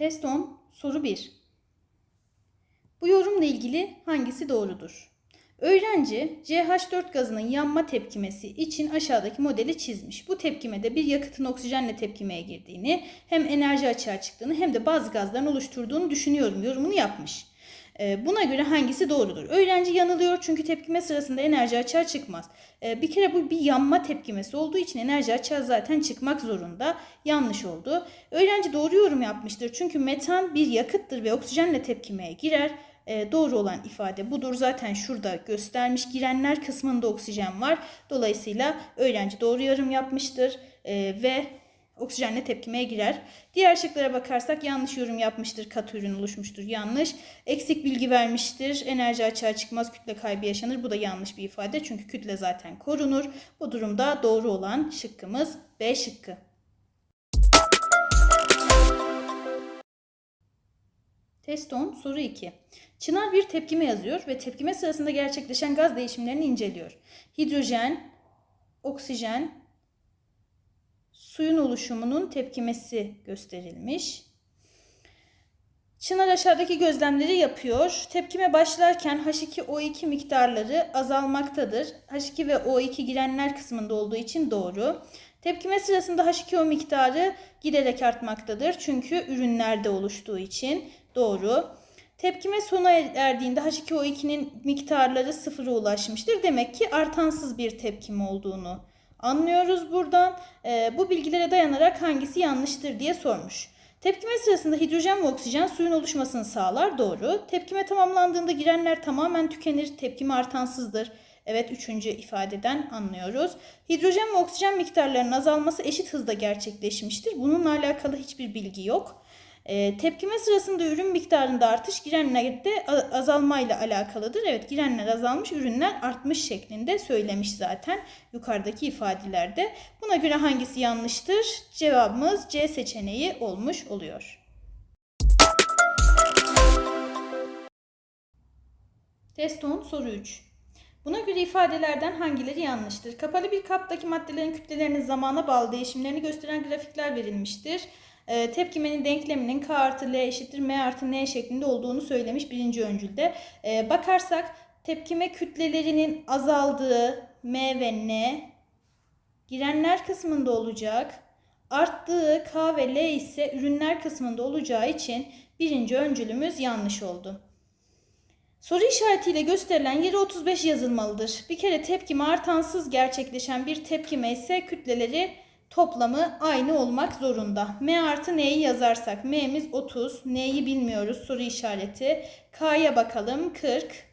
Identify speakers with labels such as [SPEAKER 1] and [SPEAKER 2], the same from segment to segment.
[SPEAKER 1] Test 10, soru 1. Bu yorumla ilgili hangisi doğrudur? Öğrenci CH4 gazının yanma tepkimesi için aşağıdaki modeli çizmiş. Bu tepkimede bir yakıtın oksijenle tepkimeye girdiğini, hem enerji açığa çıktığını hem de bazı gazların oluşturduğunu düşünüyorum yorumunu yapmış. Ee, Buna göre hangisi doğrudur? Öğrenci yanılıyor çünkü tepkime sırasında enerji açığa çıkmaz. Ee, Bir kere bu bir yanma tepkimesi olduğu için enerji açığa zaten çıkmak zorunda. Yanlış oldu. Öğrenci doğru yorum yapmıştır çünkü metan bir yakıttır ve oksijenle tepkimeye girer. Ee, doğru olan ifade budur. Zaten şurada göstermiş. Girenler kısmında oksijen var. Dolayısıyla öğrenci doğru yorum yapmıştır ve oksijenle tepkimeye girer. Diğer şıklara bakarsak yanlış yorum yapmıştır. Katı ürün oluşmuştur. Yanlış. Eksik bilgi vermiştir. Enerji açığa çıkmaz. Kütle kaybı yaşanır. Bu da yanlış bir ifade. Çünkü kütle zaten korunur. Bu durumda doğru olan şıkkımız B şıkkı. Test 10 soru 2. Çınar bir tepkime yazıyor ve tepkime sırasında gerçekleşen gaz değişimlerini inceliyor. Hidrojen, oksijen, suyun oluşumunun tepkimesi gösterilmiş. Çınar aşağıdaki gözlemleri yapıyor. Tepkime başlarken H2O2 miktarları azalmaktadır. H2 ve O2 girenler kısmında olduğu için doğru. Tepkime sırasında H2O miktarı giderek artmaktadır. Çünkü ürünlerde oluştuğu için doğru. Tepkime sona erdiğinde H2O2'nin miktarları sıfıra ulaşmıştır. Demek ki artansız bir tepkime olduğunu anlıyoruz buradan. Ee, bu bilgilere dayanarak hangisi yanlıştır diye sormuş. Tepkime sırasında hidrojen ve oksijen suyun oluşmasını sağlar. Doğru. Tepkime tamamlandığında girenler tamamen tükenir. Tepkime artansızdır. Evet üçüncü ifadeden anlıyoruz. Hidrojen ve oksijen miktarlarının azalması eşit hızda gerçekleşmiştir. Bununla alakalı hiçbir bilgi yok. E, tepkime sırasında ürün miktarında artış girenlerde azalmayla alakalıdır. Evet girenler azalmış, ürünler artmış şeklinde söylemiş zaten yukarıdaki ifadelerde. Buna göre hangisi yanlıştır? Cevabımız C seçeneği olmuş oluyor. Test 10 soru 3. Buna göre ifadelerden hangileri yanlıştır? Kapalı bir kaptaki maddelerin kütlelerinin zamana bağlı değişimlerini gösteren grafikler verilmiştir. Ee, tepkimenin denkleminin K artı L eşittir M artı N şeklinde olduğunu söylemiş birinci öncülde. Ee, bakarsak tepkime kütlelerinin azaldığı M ve N girenler kısmında olacak. Arttığı K ve L ise ürünler kısmında olacağı için birinci öncülümüz yanlış oldu. Soru işaretiyle gösterilen yere 35 yazılmalıdır. Bir kere tepkime artansız gerçekleşen bir tepkime ise kütleleri toplamı aynı olmak zorunda. M artı N'yi yazarsak M'miz 30, N'yi bilmiyoruz soru işareti. K'ya bakalım 40,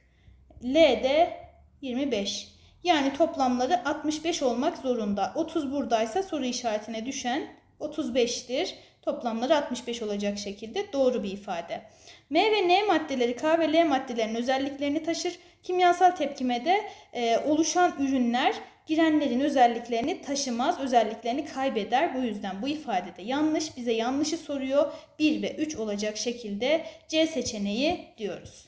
[SPEAKER 1] L de 25. Yani toplamları 65 olmak zorunda. 30 buradaysa soru işaretine düşen 35'tir. Toplamları 65 olacak şekilde doğru bir ifade. M ve N maddeleri K ve L maddelerinin özelliklerini taşır. Kimyasal tepkimede e, oluşan ürünler girenlerin özelliklerini taşımaz, özelliklerini kaybeder. Bu yüzden bu ifadede yanlış, bize yanlışı soruyor. 1 ve 3 olacak şekilde C seçeneği diyoruz.